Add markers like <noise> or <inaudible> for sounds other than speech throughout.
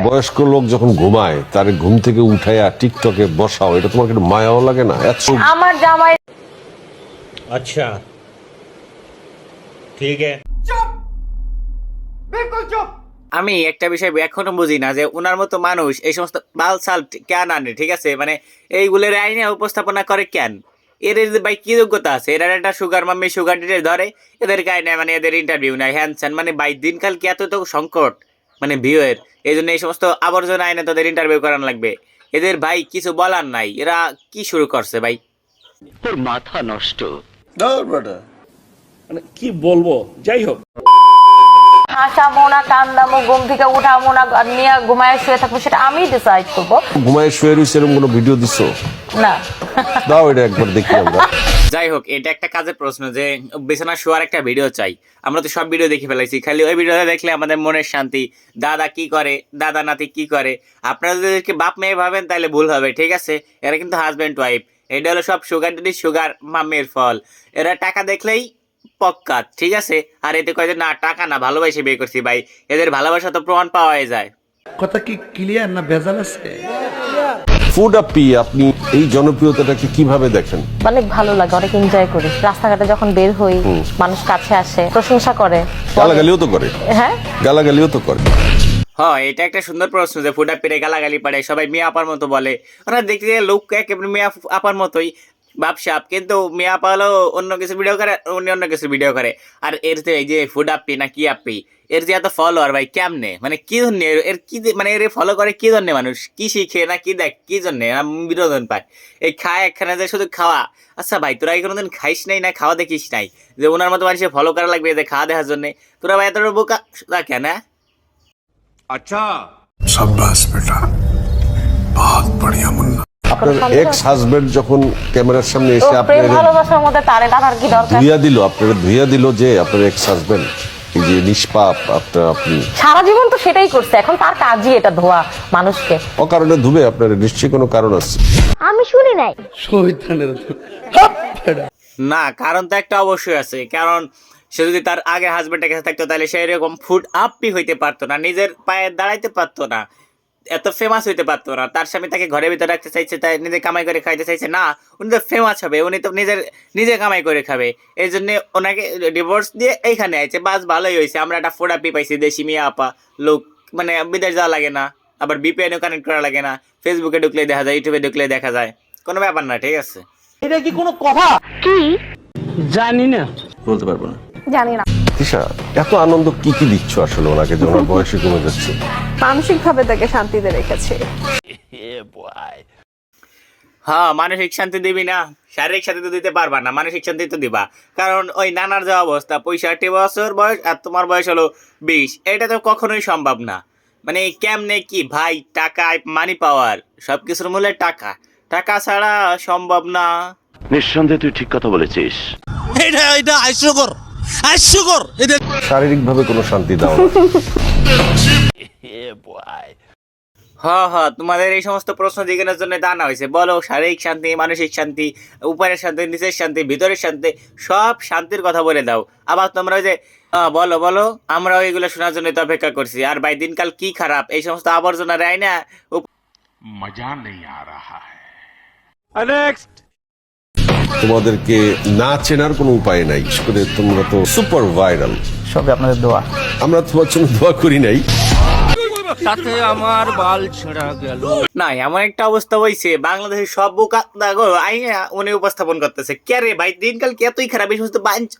মানে বয়স্ক লোক যখন ঘুমায় তার ঘুম থেকে উঠায়া টিকটকে বসাও এটা তোমার কিন্তু মায়াও লাগে না? এত আমার জামাই আচ্ছা। ঠিক আছে। আমি একটা বিষয় এখনও বুঝি না যে ওনার মতো মানুষ এই সমস্ত বাল সাল কেন আনে ঠিক আছে? মানে এইগুলোর আইনে উপস্থাপনা করে কেন? এর ভাই কি যোগ্যতা আছে? এরা একটা সুগার মাম্মি সুগার ডিটে ধরে এদের গায়ে নেয় মানে এদের ইন্টারভিউ নেয় হ্যান মানে বাই দিনকাল কি এত তো সংকট? মানে ভিউয়ের এই জন্য এই সমস্ত আবর্জনা আইনে তাদের ইন্টারভিউ করানো লাগবে। এদের ভাই কিছু বলার নাই এরা কি শুরু করছে ভাই? তোর মাথা মানে কি বলব? যাই হোক। হাসামো না কান্দামো ঘুম থেকে উঠামো না নিয়ে ঘুমায় শুয়ে থাকব সেটা আমি ডিসাইড করব। ঘুমায় শুয়ে রয়েছে এরকম কোনো ভিডিও দিছো? না। দাও এটা একবার দেখি আমরা। যাই হোক এটা একটা কাজের প্রশ্ন যে বিছানা শোয়ার একটা ভিডিও চাই। আমরা তো সব ভিডিও দেখে ফেলাইছি। খালি ওই ভিডিওটা দেখলে আমাদের মনের শান্তি। দাদা কি করে? দাদা নাতি কি করে? আপনারা যদি বাপ মেয়ে ভাবেন তাহলে ভুল হবে ঠিক আছে? এরা কিন্তু হাজব্যান্ড ওয়াইফ এটা হলো সব সুগার দিদি সুগার মামের ফল। এরা টাকা দেখলেই পক্কা ঠিক আছে? আর এতে কয় যে না টাকা না ভালোবাসে বিয়ে করছি ভাই। এদের ভালোবাসা তো প্রমাণ পাওয়াই যায়। কথা কি ক্লিয়ার না ভেজাল আছে? ফুড আপি আপনি এই জনপ্রিয়তাটাকে কীভাবে দেখেন? অনেক ভালো লাগে অনেক এনজয় করি। রাস্তাঘাটে যখন বের হই মানুষ কাছে আসে প্রশংসা করে। গালাগালিও তো করে। হ্যাঁ? গালাগালিও তো করে। হ্যাঁ এটা একটা সুন্দর প্রশ্ন যে ফুটা পেরে গালাগালি পারে সবাই মেয়ে আপার মতো বলে। ওরা দেখতে লোক একেবারে মেয়ে আপার মতোই। বাপসাপ কিন্তু মিয়া পাওয়ালো অন্য কিছু ভিডিও করে উনি অন্য কিছু ভিডিও করে। আর এর যে এই যে ফুড আপি না কি আপি এর যে এত ফলোয়ার ভাই কেমনে? মানে কি জন্য এর কি মানে এর ফলো করে কি জন্য মানুষ? কি শিখে না কি দেখ কি জন্য? বিনোদন পায়। এই খায় একখানে যে শুধু খাওয়া। আচ্ছা ভাই তোরা এই কোনোদিন খাইস নাই না খাওয়া দেখিস নাই? যে ওনার মতো মানুষের ফলো করা লাগবে যে খাওয়া দেখার জন্য। তোরা ভাই এত বোকা কেন হ্যাঁ? আচ্ছা আচ্ছা। বাস বেটা। আপনার এক্স হাজবেন্ড যখন ক্যামেরার সামনে এসে আপনার ভালোবাসার মধ্যে তারে কি দরকার? ধুইয়া দিল আপনার ধুইয়া দিল যে আপনার এক্স হাজবেন্ড এই যে নিষ্পাপ আপনার আপনি। সারা জীবন তো সেটাই করছে এখন তার কাজই এটা ধোয়া মানুষকে। অকারণে ধুবে আপনার নিশ্চয়ই কোনো কারণ আছে। আমি শুনি নাই। না কারণ তো একটা অবশ্যই আছে কারণ সে যদি তার আগে হাজবেন্ডের কাছে থাকতো তাহলে সে এরকম ফুড আপই হইতে পারতো না নিজের পায়ে দাঁড়াইতে পারতো না। এত ফেমাস হইতে পারতো না। তার স্বামী তাকে ঘরের ভিতরে রাখতে চাইছে তাই নিজে কামাই করে খাইতে চাইছে। না উনি তো ফেমাস হবে উনি তো নিজের নিজে কামাই করে খাবে। এই জন্য ওনাকে ডিভোর্স দিয়ে এইখানে আইছে। বাস ভালোই হয়েছে আমরা একটা ফুড আপি পাইছি দেশি মিয়া আপা লোক মানে বিদেশ যাওয়া লাগে না। আবার বিপিএনও কানেক্ট করা লাগে না। ফেসবুকে ঢুকলে দেখা যায় ইউটিউবে ঢুকলে দেখা যায়। কোনো ব্যাপার না ঠিক আছে। এটা কি কোনো কথা? কি? জানি না। বলতে পারব না। জানি না। তিশা এত আনন্দ কি কি দিচ্ছ আসলে ওনাকে যে ওনার বয়সে কমে যাচ্ছে? মানসিক ভাবে তাকে শান্তিতে রেখেছে। হ্যাঁ মানসিক শান্তি দিবি না শারীরিক শান্তি তো দিতে পারবা না মানসিক শান্তি তো দিবা। কারণ ওই নানার যে অবস্থা পঁয়ষট্টি বছর বয়স আর তোমার বয়স হলো বিশ এটা তো কখনোই সম্ভব না। মানে কেমনে কি ভাই টাকা মানি পাওয়ার সব কিছুর মূল্যে টাকা। টাকা ছাড়া সম্ভব না। নিঃসন্দেহে তুই ঠিক কথা বলেছিস। শারীরিক ভাবে কোনো শান্তি দাও <laughs> না। হ হ তোমাদের এই সমস্ত প্রশ্ন জিজ্ঞাসার জন্য দানা হয়েছে। বলো শারীরিক শান্তি মানসিক শান্তি উপরের শান্তি নিচের শান্তি ভিতরের শান্তি সব শান্তির কথা বলে দাও। আবার তোমরা ওই যে বলো বলো আমরা ওইগুলো শোনার জন্য তো অপেক্ষা করছি। আর ভাই দিনকাল কি খারাপ? এই সমস্ত আবর্জনা রায় না? মজা উপ- তোমাদেরকে না চেনার কোনো উপায় নাই। করে তোমরা তো সুপার ভাইরাল সবে আপনাদের দোয়া। আমরা তোমার জন্য দোয়া করি নাই। তাতে আমার বাল ছেঁড়া গেল। না, এমন একটা অবস্থা হয়েছে বাংলাদেশের সব উনি উপস্থাপন করতেছে। কে ভাই, দিনকাল কি খারাপ? সমস্ত বাঞ্চ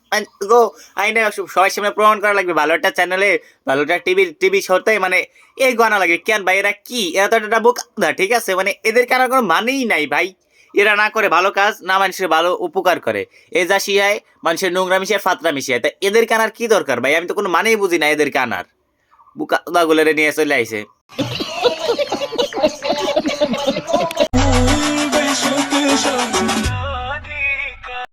গো সামনে প্রমাণ করা লাগবে। ভালো একটা চ্যানেলে ভালো একটা টিভি টিভি শোতে মানে এই লাগে কেন ভাই, এরা কি? এরা তো একটা বোকা, ঠিক আছে? মানে এদের কেন কোনো মানেই নাই ভাই? এরা না করে ভালো কাজ, না মানুষের ভালো উপকার করে। এ যা শিয়ায়, মানুষের নোংরা মিশিয়ে ফাতরা মিশিয়ে। তা এদের কানার কি দরকার ভাই? আমি তো কোনো মানেই বুঝি না এদের কানার বুকা গুলো নিয়ে চলে আইছে।